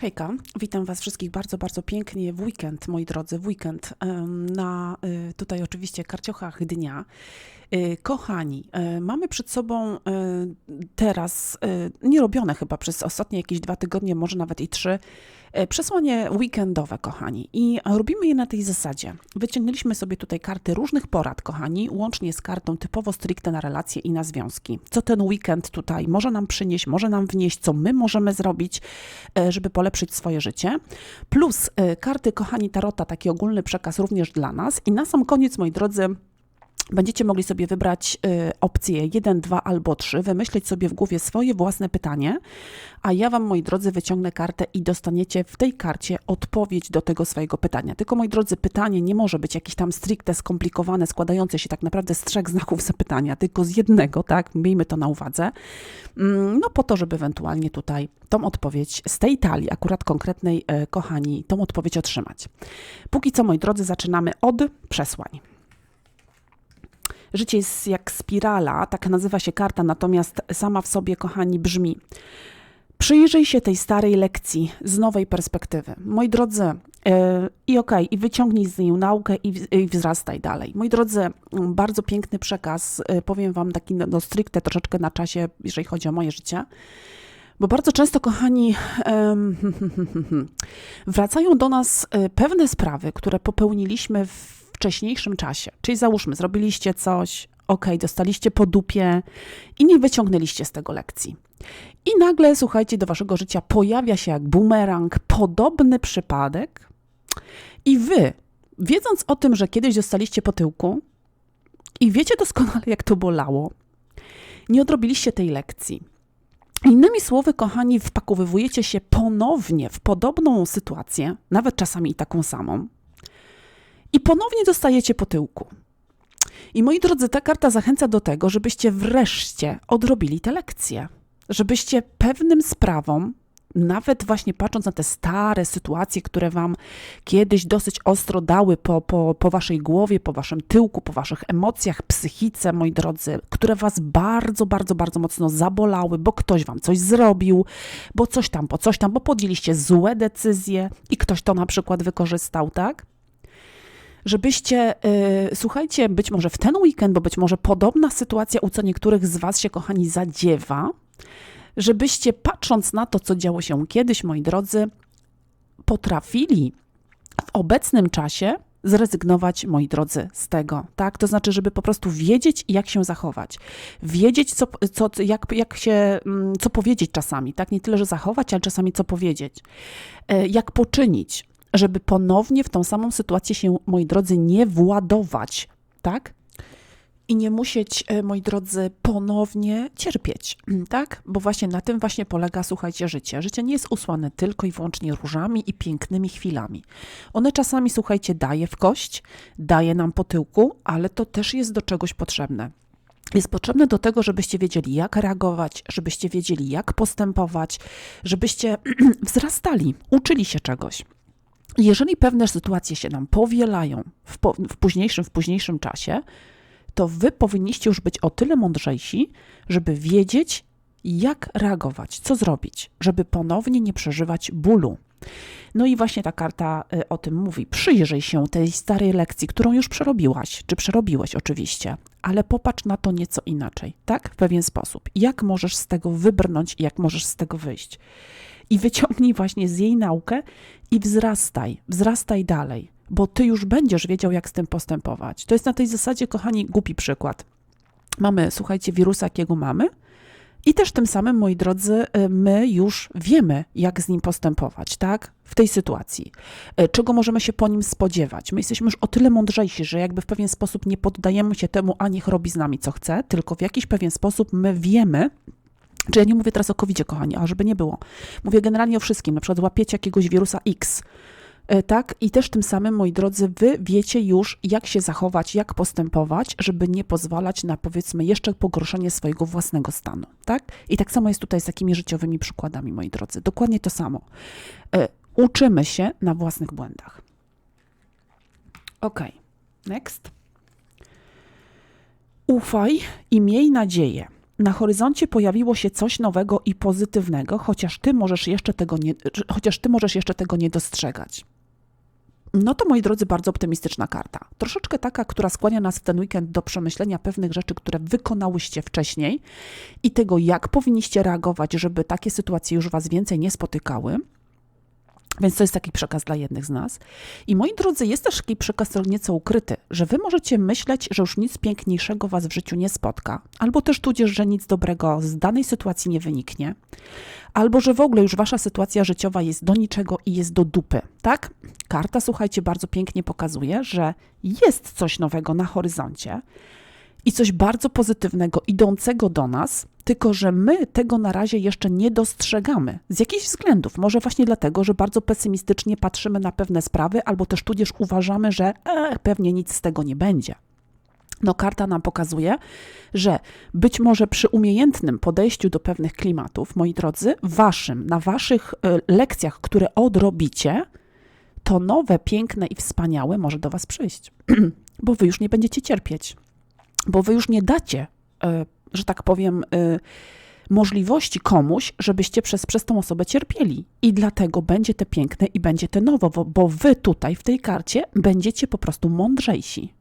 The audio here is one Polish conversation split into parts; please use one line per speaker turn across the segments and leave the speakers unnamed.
Hejka, witam Was wszystkich bardzo, bardzo pięknie w weekend, moi drodzy, w weekend na y, tutaj oczywiście karciochach dnia. Y, Kochani, y, mamy przed sobą teraz, nierobione chyba przez ostatnie jakieś dwa tygodnie, może nawet i trzy, przesłanie weekendowe, kochani. I robimy je na tej zasadzie. Wyciągnęliśmy sobie tutaj karty różnych porad, kochani, łącznie z kartą typowo stricte na relacje i na związki. Co ten weekend tutaj może nam przynieść, może nam wnieść, co my możemy zrobić, e, żeby polepszyć swoje życie. Plus e, karty, kochani, tarota, taki ogólny przekaz również dla nas. I na sam koniec, moi drodzy, Będziecie mogli sobie wybrać y, opcje 1, 2 albo 3, wymyśleć sobie w głowie swoje własne pytanie, a ja Wam, moi drodzy, wyciągnę kartę i dostaniecie w tej karcie odpowiedź do tego swojego pytania. Tylko, moi drodzy, pytanie nie może być jakieś tam stricte skomplikowane, składające się tak naprawdę z trzech znaków zapytania, tylko z jednego, tak? Miejmy to na uwadze. Mm, No po to, żeby ewentualnie tutaj tą odpowiedź z tej talii, akurat konkretnej, e, kochani, tą odpowiedź otrzymać. Póki co, moi drodzy, zaczynamy od przesłań. Życie jest jak spirala, tak nazywa się karta, natomiast sama w sobie, kochani, brzmi. Przyjrzyj się tej starej lekcji z nowej perspektywy. Moi drodzy, yy, i okej, i wyciągnij z niej naukę i, i wzrastaj dalej. Moi drodzy, bardzo piękny przekaz, yy, powiem Wam taki no, no stricte troszeczkę na czasie, jeżeli chodzi o moje życie. Bo bardzo często, kochani, wracają do nas e, pewne sprawy, które popełniliśmy w wcześniejszym czasie. Czyli załóżmy, zrobiliście coś, ok, dostaliście po dupie i nie wyciągnęliście z tego lekcji. I nagle, słuchajcie, do waszego życia pojawia się jak bumerang podobny przypadek, i wy, wiedząc o tym, że kiedyś dostaliście po tyłku i wiecie doskonale, jak to bolało, nie odrobiliście tej lekcji. Innymi słowy, kochani, wpakowywujecie się ponownie w podobną sytuację, nawet czasami i taką samą, i ponownie dostajecie po tyłku. I moi drodzy, ta karta zachęca do tego, żebyście wreszcie odrobili te lekcje, żebyście pewnym sprawom, nawet właśnie patrząc na te stare sytuacje, które wam kiedyś dosyć ostro dały po, po, po waszej głowie, po waszym tyłku, po waszych emocjach, psychice, moi drodzy, które was bardzo, bardzo, bardzo mocno zabolały, bo ktoś wam coś zrobił, bo coś tam, bo coś tam, bo podjęliście złe decyzje i ktoś to na przykład wykorzystał, tak? Żebyście, y, słuchajcie, być może w ten weekend, bo być może podobna sytuacja u co niektórych z Was się, kochani, zadziewa, żebyście patrząc na to, co działo się kiedyś, moi drodzy, potrafili w obecnym czasie zrezygnować, moi drodzy, z tego, tak? To znaczy, żeby po prostu wiedzieć, jak się zachować. Wiedzieć, co, co, jak, jak się, mm, co powiedzieć czasami, tak? Nie tyle, że zachować, ale czasami co powiedzieć. E, Jak poczynić, żeby ponownie w tą samą sytuację się, moi drodzy, nie władować, tak? I nie musieć, e, moi drodzy, ponownie cierpieć, tak? Bo właśnie na tym właśnie polega, słuchajcie, życie. Życie nie jest usłane tylko i wyłącznie różami i pięknymi chwilami. One czasami, słuchajcie, daje w kość, daje nam po tyłku, ale to też jest do czegoś potrzebne jest potrzebne do tego, żebyście wiedzieli, jak reagować, żebyście wiedzieli, jak postępować, żebyście wzrastali, uczyli się czegoś. Jeżeli pewne sytuacje się nam powielają w, po, w, późniejszym, w późniejszym czasie, to wy powinniście już być o tyle mądrzejsi, żeby wiedzieć, jak reagować, co zrobić, żeby ponownie nie przeżywać bólu. No i właśnie ta karta y, o tym mówi. Przyjrzyj się tej starej lekcji, którą już przerobiłaś, czy przerobiłeś oczywiście, ale popatrz na to nieco inaczej, tak? W pewien sposób. Jak możesz z tego wybrnąć jak możesz z tego wyjść. I wyciągnij właśnie z jej naukę i wzrastaj, wzrastaj dalej, bo ty już będziesz wiedział, jak z tym postępować. To jest na tej zasadzie, kochani, głupi przykład. Mamy, słuchajcie, wirusa, jakiego mamy, i też tym samym, moi drodzy, y, my już wiemy, jak z nim postępować, tak? W tej sytuacji. Y, Czego możemy się po nim spodziewać? My jesteśmy już o tyle mądrzejsi, że jakby w pewien sposób nie poddajemy się temu, a niech robi z nami co chce, tylko w jakiś pewien sposób my wiemy, czy ja nie mówię teraz o covid kochani, a żeby nie było. Mówię generalnie o wszystkim. Na przykład łapiecie jakiegoś wirusa X, E, tak? I też tym samym, moi drodzy, wy wiecie już, jak się zachować, jak postępować, żeby nie pozwalać na, powiedzmy, jeszcze pogorszenie swojego własnego stanu, tak? I tak samo jest tutaj z takimi życiowymi przykładami, moi drodzy. Dokładnie to samo. E, Uczymy się na własnych błędach. Ok, next. Ufaj i miej nadzieję, na horyzoncie pojawiło się coś nowego i pozytywnego, chociaż ty możesz jeszcze tego nie, chociaż ty możesz jeszcze tego nie dostrzegać. No to moi drodzy, bardzo optymistyczna karta. Troszeczkę taka, która skłania nas w ten weekend do przemyślenia pewnych rzeczy, które wykonałyście wcześniej i tego, jak powinniście reagować, żeby takie sytuacje już Was więcej nie spotykały. Więc to jest taki przekaz dla jednych z nas. I moi drodzy, jest też taki przekaz nieco ukryty, że wy możecie myśleć, że już nic piękniejszego was w życiu nie spotka, albo też tudzież, że nic dobrego z danej sytuacji nie wyniknie, albo że w ogóle już wasza sytuacja życiowa jest do niczego i jest do dupy, tak? Karta, słuchajcie, bardzo pięknie pokazuje, że jest coś nowego na horyzoncie, i coś bardzo pozytywnego idącego do nas, tylko że my tego na razie jeszcze nie dostrzegamy z jakichś względów. Może właśnie dlatego, że bardzo pesymistycznie patrzymy na pewne sprawy, albo też tudzież uważamy, że e, pewnie nic z tego nie będzie. No, karta nam pokazuje, że być może przy umiejętnym podejściu do pewnych klimatów, moi drodzy, waszym, na waszych e, lekcjach, które odrobicie, to nowe, piękne i wspaniałe może do was przyjść, bo wy już nie będziecie cierpieć bo wy już nie dacie, e, że tak powiem, e, możliwości komuś, żebyście przez, przez tą osobę cierpieli. I dlatego będzie te piękne i będzie te nowo, bo, bo wy tutaj w tej karcie będziecie po prostu mądrzejsi,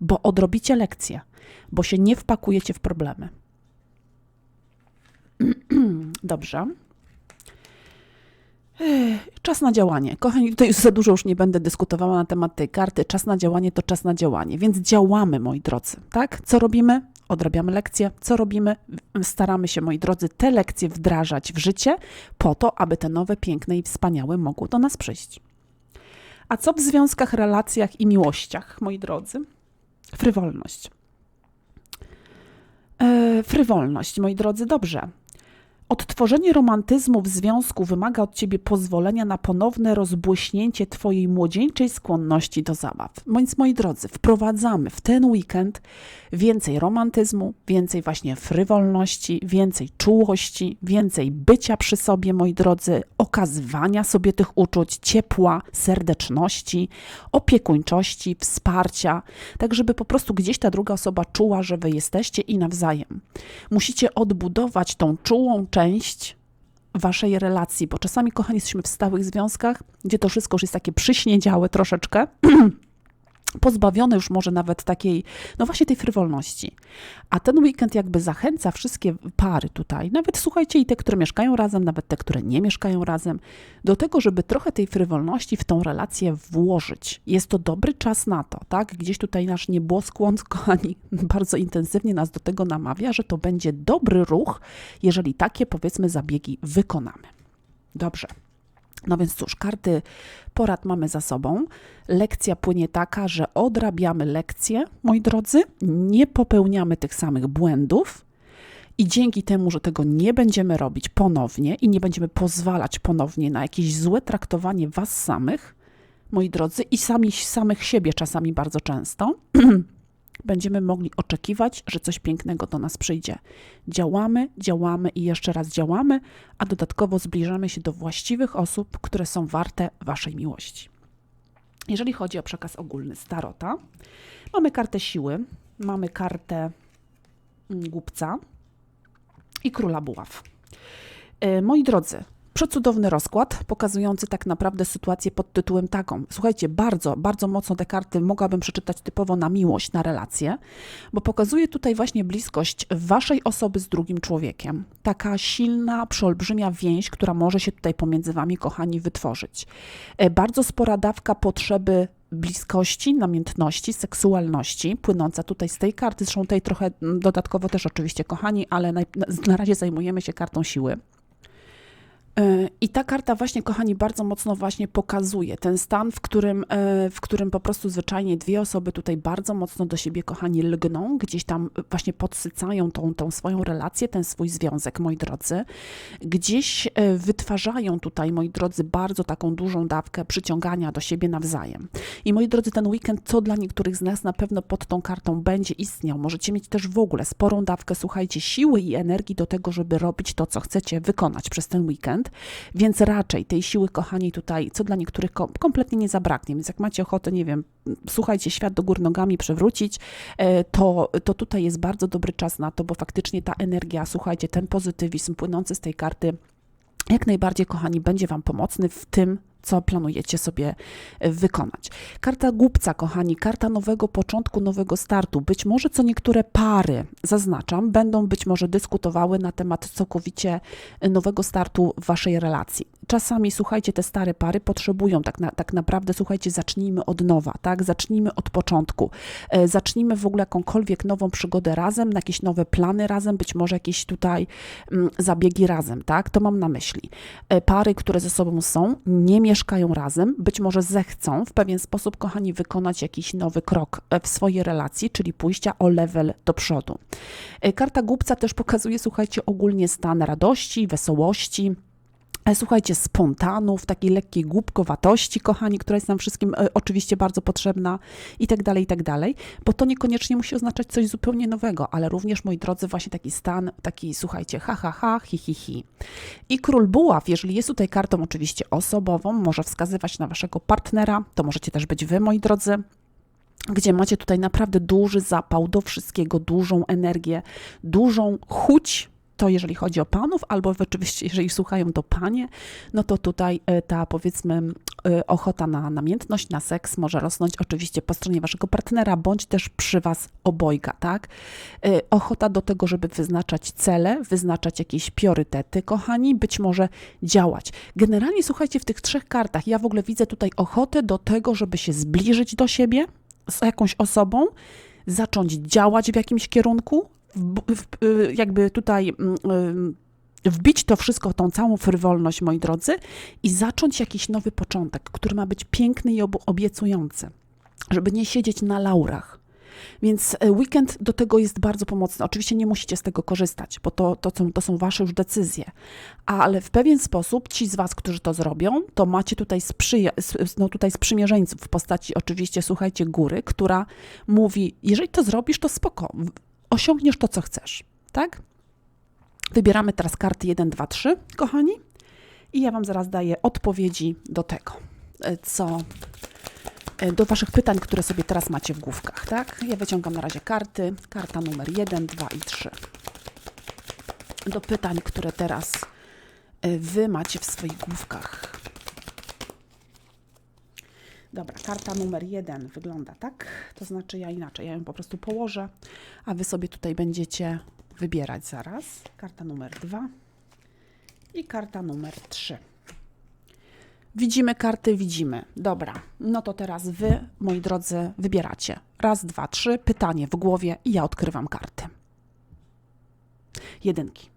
bo odrobicie lekcje, bo się nie wpakujecie w problemy. Dobrze. Czas na działanie. Kochani, tutaj już za dużo już nie będę dyskutowała na temat tej karty. Czas na działanie to czas na działanie, więc działamy, moi drodzy. Tak? Co robimy? Odrabiamy lekcje. Co robimy? Staramy się, moi drodzy, te lekcje wdrażać w życie po to, aby te nowe, piękne i wspaniałe mogły do nas przyjść. A co w związkach, relacjach i miłościach, moi drodzy? Frywolność. E, frywolność, moi drodzy, dobrze. Odtworzenie romantyzmu w związku wymaga od ciebie pozwolenia na ponowne rozbłyśnięcie twojej młodzieńczej skłonności do zabaw. Więc moi drodzy, wprowadzamy w ten weekend więcej romantyzmu, więcej właśnie frywolności, więcej czułości, więcej bycia przy sobie, moi drodzy, okazywania sobie tych uczuć, ciepła, serdeczności, opiekuńczości, wsparcia, tak żeby po prostu gdzieś ta druga osoba czuła, że wy jesteście i nawzajem. Musicie odbudować tą czułą część część waszej relacji, bo czasami, kochani, jesteśmy w stałych związkach, gdzie to wszystko już jest takie przyśniedziałe troszeczkę, pozbawione już może nawet takiej, no właśnie tej frywolności. A ten weekend jakby zachęca wszystkie pary tutaj, nawet słuchajcie, i te, które mieszkają razem, nawet te, które nie mieszkają razem, do tego, żeby trochę tej frywolności w tą relację włożyć. Jest to dobry czas na to, tak? Gdzieś tutaj nasz nieboskłon, kochani, bardzo intensywnie nas do tego namawia, że to będzie dobry ruch, jeżeli takie, powiedzmy, zabiegi wykonamy. Dobrze. No więc cóż, karty porad mamy za sobą. Lekcja płynie taka, że odrabiamy lekcje, moi drodzy, nie popełniamy tych samych błędów. I dzięki temu, że tego nie będziemy robić ponownie i nie będziemy pozwalać ponownie na jakieś złe traktowanie Was samych, moi drodzy, i sami samych siebie czasami bardzo często, będziemy mogli oczekiwać, że coś pięknego do nas przyjdzie. Działamy, działamy i jeszcze raz działamy, a dodatkowo zbliżamy się do właściwych osób, które są warte Waszej miłości. Jeżeli chodzi o przekaz ogólny Starota, mamy kartę siły, mamy kartę mm, głupca i króla buław. E, moi drodzy, Przecudowny rozkład, pokazujący tak naprawdę sytuację pod tytułem taką. Słuchajcie, bardzo, bardzo mocno te karty mogłabym przeczytać typowo na miłość, na relację, bo pokazuje tutaj właśnie bliskość waszej osoby z drugim człowiekiem. Taka silna, przeolbrzymia więź, która może się tutaj pomiędzy wami, kochani, wytworzyć. E, bardzo spora dawka potrzeby bliskości, namiętności, seksualności, płynąca tutaj z tej karty, zresztą tej trochę dodatkowo też oczywiście, kochani, ale na, na razie zajmujemy się kartą siły. E, I ta karta właśnie, kochani, bardzo mocno właśnie pokazuje ten stan, w którym, e, w którym po prostu zwyczajnie dwie osoby tutaj bardzo mocno do siebie, kochani, lgną, gdzieś tam właśnie podsycają tą, tą swoją relację, ten swój związek, moi drodzy. Gdzieś e, wytwarzają tutaj, moi drodzy, bardzo taką dużą dawkę przyciągania do siebie nawzajem. I moi drodzy, ten weekend, co dla niektórych z nas na pewno pod tą kartą będzie istniał. Możecie mieć też w ogóle sporą dawkę, słuchajcie, siły i energii do tego, żeby robić to, co chcecie wykonać przez ten weekend więc raczej tej siły, kochani, tutaj, co dla niektórych kom- kompletnie nie zabraknie. Więc jak macie ochotę, nie wiem, słuchajcie, świat do gór nogami przewrócić, e, to, to tutaj jest bardzo dobry czas na to, bo faktycznie ta energia, słuchajcie, ten pozytywizm płynący z tej karty, jak najbardziej, kochani, będzie Wam pomocny w tym, co planujecie sobie e, wykonać. Karta głupca, kochani, karta nowego początku, nowego startu. Być może co niektóre pary, zaznaczam, będą być może dyskutowały na temat całkowicie e, nowego startu w Waszej relacji. Czasami, słuchajcie, te stare pary potrzebują tak, na, tak naprawdę, słuchajcie, zacznijmy od nowa, tak? Zacznijmy od początku. E, zacznijmy w ogóle jakąkolwiek nową przygodę razem, na jakieś nowe plany razem, być może jakieś tutaj mm, zabiegi razem, tak? To mam na myśli. Pary, które ze sobą są, nie mieszkają razem, być może zechcą w pewien sposób, kochani, wykonać jakiś nowy krok e, w swojej relacji, czyli pójścia o level do przodu. E, Karta głupca też pokazuje, słuchajcie, ogólnie stan radości, wesołości. Słuchajcie, spontanów, takiej lekkiej głupkowatości, kochani, która jest nam wszystkim e, oczywiście bardzo potrzebna i tak dalej, i tak dalej, bo to niekoniecznie musi oznaczać coś zupełnie nowego, ale również, moi drodzy, właśnie taki stan, taki, słuchajcie, ha, ha, ha, hi, hi, hi. I król buław, jeżeli jest tutaj kartą oczywiście osobową, może wskazywać na waszego partnera, to możecie też być wy, moi drodzy, gdzie macie tutaj naprawdę duży zapał do wszystkiego, dużą energię, dużą chuć. To jeżeli chodzi o panów, albo oczywiście, jeżeli słuchają to panie, no to tutaj e, ta powiedzmy e, ochota na namiętność, na seks może rosnąć oczywiście po stronie waszego partnera, bądź też przy was obojga, tak? E, Ochota do tego, żeby wyznaczać cele, wyznaczać jakieś priorytety, kochani, być może działać. Generalnie słuchajcie, w tych trzech kartach ja w ogóle widzę tutaj ochotę do tego, żeby się zbliżyć do siebie z jakąś osobą, zacząć działać w jakimś kierunku, jakby tutaj mm, y, wbić to wszystko, tą całą frywolność, moi drodzy, i zacząć jakiś nowy początek, który ma być piękny i obiecujący, żeby nie siedzieć na laurach. Więc e, weekend do tego jest bardzo pomocny. Oczywiście nie musicie z tego korzystać, bo to, to, są, to są wasze już decyzje. Ale w pewien sposób ci z was, którzy to zrobią, to macie tutaj, sprzyja, no tutaj sprzymierzeńców w postaci oczywiście, słuchajcie, góry, która mówi, jeżeli to zrobisz, to spoko, osiągniesz to, co chcesz, tak? Wybieramy teraz karty 1, 2, 3, kochani. I ja wam zaraz daję odpowiedzi do tego, e, co e, do Waszych pytań, które sobie teraz macie w główkach, tak? Ja wyciągam na razie karty. Karta numer 1, 2 i 3. Do pytań, które teraz e, Wy macie w swoich główkach. Dobra, karta numer 1 wygląda tak. To znaczy ja inaczej, ja ją po prostu położę, a Wy sobie tutaj będziecie wybierać zaraz. Karta numer 2 i karta numer 3. Widzimy karty, widzimy. Dobra, no to teraz wy, moi drodzy, wybieracie. Raz, dwa, trzy, pytanie w głowie i ja odkrywam karty. Jedynki.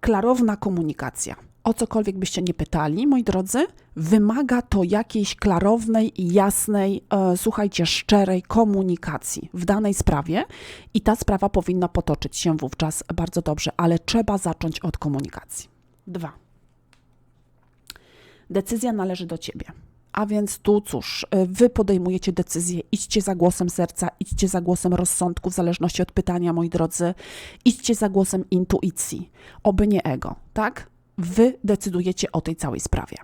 Klarowna komunikacja. O cokolwiek byście nie pytali, moi drodzy, wymaga to jakiejś klarownej i jasnej, e, słuchajcie, szczerej komunikacji w danej sprawie i ta sprawa powinna potoczyć się wówczas bardzo dobrze, ale trzeba zacząć od komunikacji. Dwa. Decyzja należy do ciebie. A więc tu cóż, y, wy podejmujecie decyzję, idźcie za głosem serca, idźcie za głosem rozsądku, w zależności od pytania, moi drodzy, idźcie za głosem intuicji, oby nie ego, tak? Wy decydujecie o tej całej sprawie.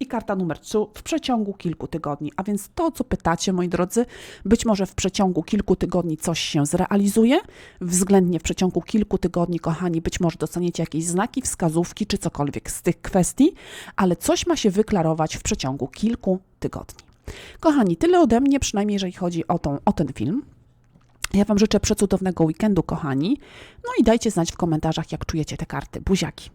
I karta numer 3 w przeciągu kilku tygodni. A więc to, co pytacie, moi drodzy, być może w przeciągu kilku tygodni coś się zrealizuje, względnie w przeciągu kilku tygodni, kochani, być może dostaniecie jakieś znaki, wskazówki czy cokolwiek z tych kwestii, ale coś ma się wyklarować w przeciągu kilku tygodni. Kochani, tyle ode mnie, przynajmniej jeżeli chodzi o, tą, o ten film. Ja Wam życzę przecudownego weekendu, kochani. No i dajcie znać w komentarzach, jak czujecie te karty. Buziaki.